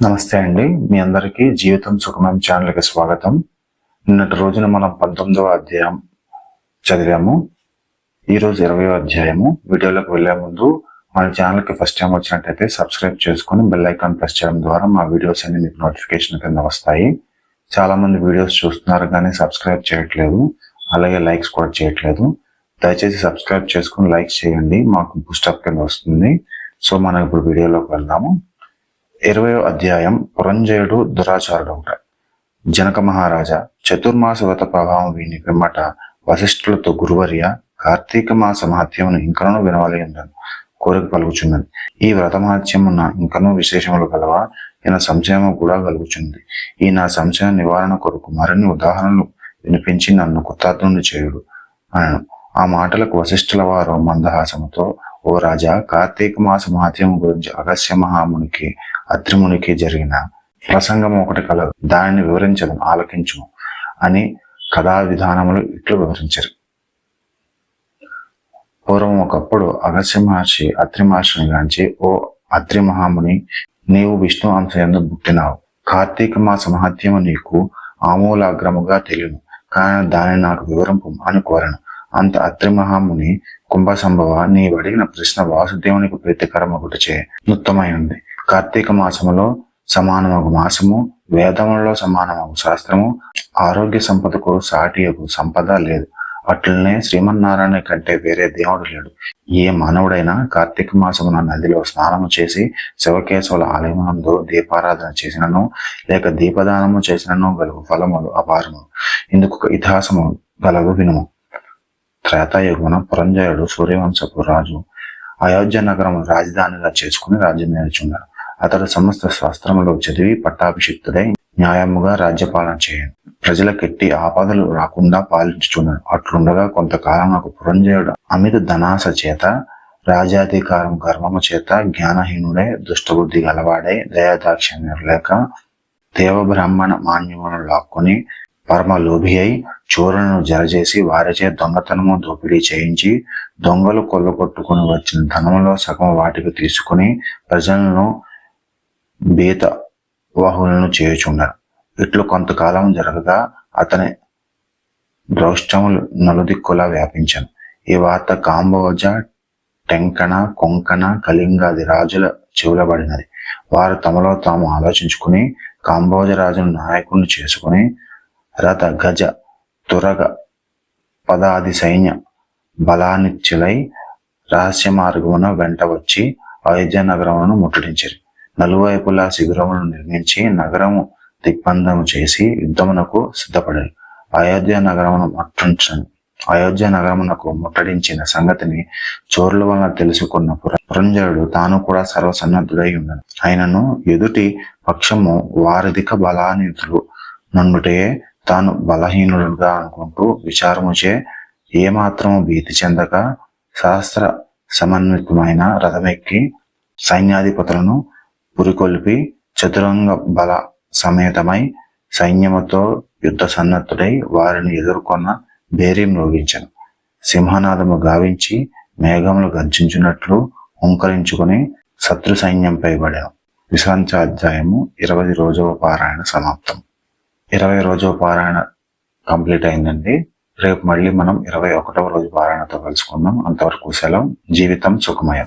నమస్తే అండి. మీ అందరికీ జీవితం సుఖమం ఛానల్కి స్వాగతం. నిన్నటి రోజున మనం పంతొమ్మిదవ అధ్యాయం చదివాము. ఈరోజు ఇరవయో అధ్యాయము. వీడియోలోకి వెళ్ళే ముందు మన ఛానల్కి ఫస్ట్ టైం వచ్చినట్టయితే సబ్స్క్రైబ్ చేసుకొని బెల్ ఐకాన్ ప్రెస్ చేయడం ద్వారా మా వీడియోస్ అన్ని మీకు నోటిఫికేషన్ కింద వస్తాయి. చాలామంది వీడియోస్ చూస్తున్నారు కానీ సబ్స్క్రైబ్ చేయట్లేదు. అలాగే లైక్స్ కూడా చేయట్లేదు. దయచేసి సబ్స్క్రైబ్ చేసుకుని లైక్ చేయండి. మాకు బూస్టప్ కింద వస్తుంది. సో మనం ఇప్పుడు వీడియోలోకి వెళ్దాము. ఇరవయో అధ్యాయం పురంజయుడు దురాచారుడు ఒకట జనక మహారాజా చతుర్మాస వ్రత ప్రభావం వీని పిమ్మట వశిష్ఠులతో గురువర్య కార్తీక మాస మహత్యమును ఇంకనూ వినవాలి ఉందని కోరిక కలుగుచున్నది. ఈ వ్రత మహత్యమున ఇంకనూ విశేషములు గలవా? ఈయన సంశయము కూడా కలుగుచున్నది. ఈ నా సంశయం నివారణ కొరకు మరిన్ని ఉదాహరణలు వినిపించి నన్ను కృతార్థుని చేయుడు అనను. ఆ మాటలకు వశిష్ఠుల వారు మందహాసముతో ఓ రాజా కార్తీక మాస మహత్యము గురించి అగస్య మహామునికి అత్రిమునికి జరిగిన ప్రసంగం ఒకటి కలదు దానిని వివరించడం ఆలకించుము అని కథా విధానములు ఇట్లు వివరించరు. పూర్వం ఒకప్పుడు అగస్య మహర్షి అత్రి మహర్షిని గాంచి ఓ అత్రి మహాముని నీవు విష్ణు అంశయందు పుట్టినావు. కార్తీక మాస మహత్యము నీకు ఆమూలాగ్రముగా తెలియను. కానీ దానిని నాకు వివరింపు అని కోరను. అంత అత్రిమహాముని కుంభ సంభవ నీవు అడిగిన ప్రశ్న వాసుదేవునికి ప్రీతికరమగుటచే నుత్తమైనది కార్తీక మాసములో సమానమగు మాసము వేదములలో సమానమగు శాస్త్రము ఆరోగ్య సంపదకు సాటియకు సంపద లేదు. అట్లనే శ్రీమన్నారాయణ కంటే వేరే దేవుడు లేడు. ఏ మానవుడైనా కార్తీక మాసమున నదిలో స్నానము చేసి శివకేశవుల ఆలయమునందు దీపారాధన చేసినను లేక దీపదానము చేసినను గలుగు ఫలములు అపారము. ఇందుకు ఇతిహాసము గలగు వినుము. త్రేతాయుగమున పురంజయుడు సూర్యవంశపు రాజు అయోధ్య నగరం రాజధానిగా చేసుకుని రాజ్యం నేర్చున్నాడు అతడు సమస్త శాస్త్రములు చదివి పట్టాభిషిక్తుడై న్యాయముగా రాజ్యపాలన చేయను ప్రజలకెట్టి ఆపదలు రాకుండా పాలించుచున్నాడు. అట్లుండగా కొంతకాలం నాకు పురంజయుడు అమిత ధనాస చేత రాజాధికారం గర్వము చేత జ్ఞానహీనుడై దుష్టబుద్ధి గలవాడై దయాదాక్షిణ్యం లేక దేవబ్రాహ్మణ మాన్యమును లాక్కొని పరమ లోభి అయి చోరులను జరజేసి వారిచే దొంగతనము దోపిడీ చేయించి దొంగలు కొల్లగొట్టుకుని వచ్చిన ధనములో సగం వాటికి తీసుకుని ప్రజలను బీత వాహులను చేయుచున్నారు ఇట్లు కొంతకాలం జరగగా అతని ద్రౌష్టములు నలుదిక్కులా వ్యాపించను. ఈ వార్త కాంబోజ టెంకణ కొంకణ కళింగాది రాజుల చెవులబడినది. వారు తమలో తాము ఆలోచించుకుని కాంబోజ రాజును నాయకుడిని చేసుకుని రథ గజ తురగ పదాది సైన్య బలానిచ్చులై రహస్య మార్గమున వెంట వచ్చి అయోధ్య నగరమును ముట్టడించారు. నలువైపులా శిబిరమును నిర్మించి నగరము దిగ్బంధము చేసి యుద్ధమునకు సిద్ధపడారు. అయోధ్య నగరమును ముట్టించను అయోధ్య నగరమునకు ముట్టడించిన సంగతిని చోర్ల వలన తెలుసుకున్న పురంజరుడు పురంజయుడు తాను కూడా సర్వసన్నద్ధుడై ఉన్నాడు. ఆయనను ఎదుటి పక్షము వారధిక బలానిధులు నన్నుటే తాను బలహీనుడుగా అనుకుంటూ విచారముచే ఏమాత్రం భీతి చెందక శాస్త్ర సమన్వితమైన రథమెక్కి సైన్యాధిపతులను పురికొల్పి చతురంగ బల సమేతమై సైన్యముతో యుద్ధ సన్నద్ధుడై వారిని ఎదుర్కొన్న ధైర్యం రోగించను. సింహనాదము గావించి మేఘములు గర్జించినట్లు హుంకరించుకుని శత్రు సైన్యంపై పడాను. విశ్రాంతి అధ్యాయము ఇరవై రోజవ పారాయణ సమాప్తం. ఇరవై రోజు పారాయణ కంప్లీట్ అయిందండి. రేపు మళ్ళీ మనం ఇరవై ఒకటవ రోజు పారాయణతో కలుసుకుందాం. అంతవరకు సెలవు. జీవితం సుఖమయం.